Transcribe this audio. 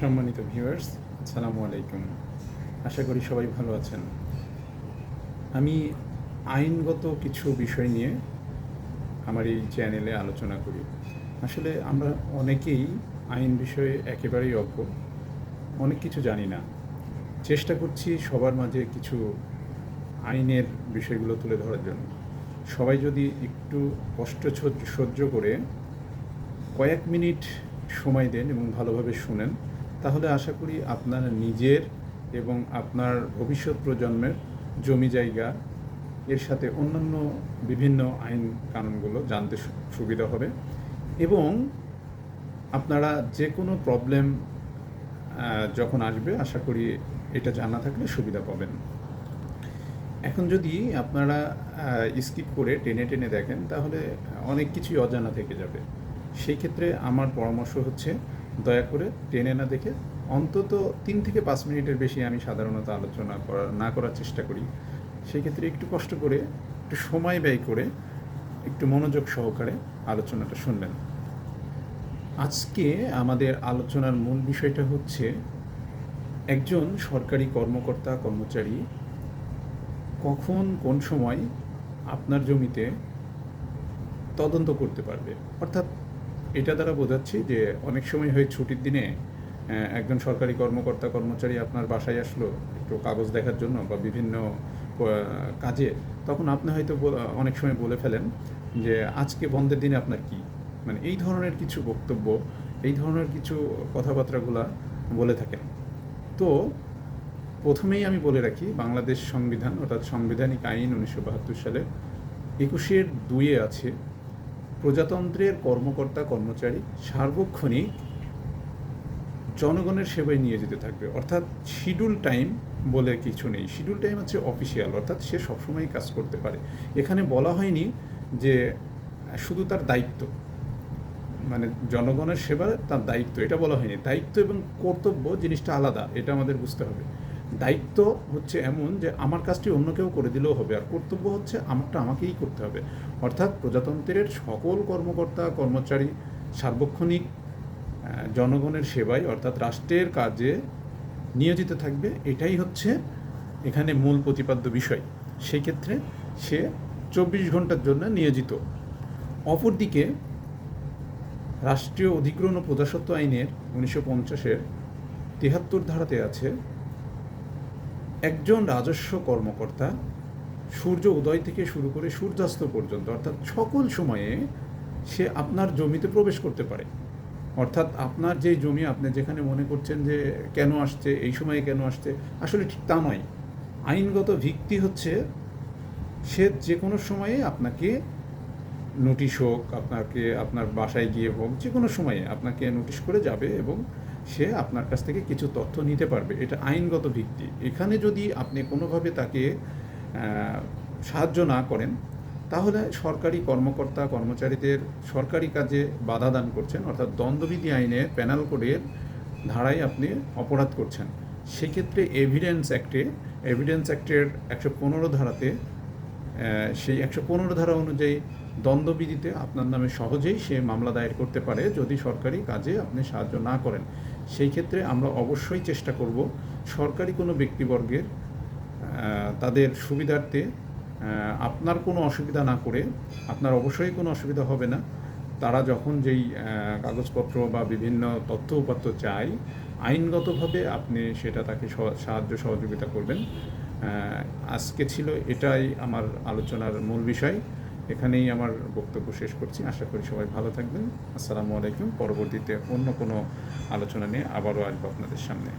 সম্মানিত ভিউয়ার্স আসসালামু আলাইকুম। আশা করি সবাই ভালো আছেন। আমি আইনগত কিছু বিষয় নিয়ে আমার এই চ্যানেলে আলোচনা করি। আসলে আমরা অনেকেই আইন বিষয়ে একেবারেই অজ্ঞ। অনেক কিছু জানি না। চেষ্টা করছি সবার মাঝে কিছু আইনের বিষয়গুলো তুলে ধরার জন্য। সবাই যদি একটু কষ্ট সহ্য- করে কয়েক মিনিট সময় দেন এবং ভালোভাবে শুনেন তাহলে আশা করি আপনার নিজের এবং আপনার ভবিষ্যৎ প্রজন্মের জমি জায়গা, এর সাথে অন্যান্য বিভিন্ন আইন কানুনগুলো জানতে সুবিধা হবে। এবং আপনারা যে কোনো প্রবলেম যখন আসবে, আশা করি এটা জানা থাকলে সুবিধা পাবেন। এখন যদি আপনারা স্কিপ করে টেনে টেনে দেখেন, তাহলে অনেক কিছুই অজানা থেকে যাবে। সেই ক্ষেত্রে আমার পরামর্শ হচ্ছে দয়া করে টেনে না দেখে অন্তত তিন থেকে পাঁচ মিনিটের বেশি আমি সাধারণত আলোচনা করা, না করার চেষ্টা করি। সেক্ষেত্রে একটু কষ্ট করে, একটু সময় ব্যয় করে, একটু মনোযোগ সহকারে আলোচনাটা শুনবেন। আজকে আমাদের আলোচনার মূল বিষয়টা হচ্ছে একজন সরকারি কর্মকর্তা, কর্মচারী কখন কোন সময় আপনার জমিতে তদন্ত করতে পারবে? অর্থাৎ এটা দ্বারা বোঝাচ্ছি যে অনেক সময় হয় ছুটির দিনে একজন সরকারি কর্মকর্তা, কর্মচারী আপনার বাসায় আসলো, একটু কাগজ দেখার জন্য বা বিভিন্ন কাজে, তখন আপনি হয়তো অনেক সময় বলে ফেলেন যে আজকে বন্ধের দিনে আপনার কি? মানে এই ধরনের কিছু বক্তব্য, এই ধরনের কিছু কথাবার্তাগুলা বলে থাকেন। তো প্রথমেই আমি বলে রাখি, বাংলাদেশ সংবিধান, অর্থাৎ সাংবিধানিক আইন উনিশশো বাহাত্তর সালে একুশের দুইয়ে আছে প্রজাতন্ত্রের কর্মকর্তা, কর্মচারী সার্বক্ষণিক জনগণের সেবায় নিয়ে যেতে থাকবে। অর্থাৎ শিডিউল টাইম বলে কিছু নেই। শিডিউল টাইম হচ্ছে অফিসিয়াল অর্থাৎ সে সবসময় কাজ করতে পারে। এখানে বলা হয়নি যে শুধু তার দায়িত্ব। মানে জনগণের সেবা তার দায়িত্ব, এটা বলা হয়নি। দায়িত্ব এবং কর্তব্য জিনিসটা আলাদা, এটা আমাদের বুঝতে হবে। দায়িত্ব হচ্ছে এমন যে আমার কাজটি অন্য কেউ করে দিলেও হবে আর কর্তব্য হচ্ছে আমারটা আমাকেই করতে হবে। অর্থাৎ প্রজাতন্ত্রের সকল কর্মকর্তা, কর্মচারী, সার্বক্ষণিক জনগণের সেবায় অর্থাৎ রাষ্ট্রের কাজে নিয়োজিত থাকবে, এটাই হচ্ছে এখানে মূল প্রতিপাদ্য বিষয়। সেই ক্ষেত্রে সে চব্বিশ ঘণ্টার জন্য নিয়োজিত। অপরদিকে রাষ্ট্রীয় অধিগ্রহণ ও প্রজাসত্ব আইনের উনিশশো পঞ্চাশের তিহাত্তর ধারাতে আছে একজন রাজস্ব কর্মকর্তা সূর্য উদয় থেকে শুরু করে সূর্যাস্ত পর্যন্ত, অর্থাৎ সকল সময়ে সে আপনার জমিতে প্রবেশ করতে পারে। অর্থাৎ আপনার যে জমি, আপনি যেখানে মনে করছেন যে কেন আসছে, এই সময়ে কেন আসছে, আসলে ঠিক তা নয়। আইনগত ভিত্তি হচ্ছে সে যে কোনো সময়ে আপনাকে নোটিশ হোক, আপনাকে, আপনার বাসায় গিয়ে হোক, যে কোনো সময়ে আপনাকে নোটিশ করে যাবে এবং সে আপনার কাছ থেকে কিছু তথ্য নিতে পারবে। এটা আইনগত ভিত্তি। এখানে যদি আপনি কোনোভাবে তাকে সাহায্য না করেন, তাহলে সরকারি কর্মকর্তা, কর্মচারীদের সরকারি কাজে বাধা দান করছেন। অর্থাৎ দ্বন্দ্ববিধি আইনে প্যানাল কোডের ধারায় আপনি অপরাধ করছেন। সেক্ষেত্রে এভিডেন্স অ্যাক্টে এভিডেন্স অ্যাক্টের একশো পনেরো ধারাতে সেই একশো পনেরো ধারা অনুযায়ী দ্বন্দ্ববিধিতে আপনার নামে সহজেই সে মামলা দায়ের করতে পারে যদি সরকারি কাজে আপনি সাহায্য না করেন। সেই ক্ষেত্রে আমরা অবশ্যই চেষ্টা করব সরকারি কোনো ব্যক্তিবর্গের তাদের সুবিধার্থে আপনার কোনো অসুবিধা না করে, আপনার অবশ্যই কোনো অসুবিধা হবে না। তারা যখন যেই কাগজপত্র বা বিভিন্ন তথ্য উপাত্ত চায়, আইনগতভাবে আপনি সেটা তাকে সহ- সাহায্য সহযোগিতা করবেন। আজকে ছিল এটাই আমার আলোচনার মূল বিষয়। এখানেই আমার বক্তব্য শেষ করছি। আশা করি সবাই ভালো থাকবেন। আসসালামু আলাইকুম। পরবর্তীতে অন্য কোনো আলোচনা নিয়ে আবারও আসব আপনাদের সামনে।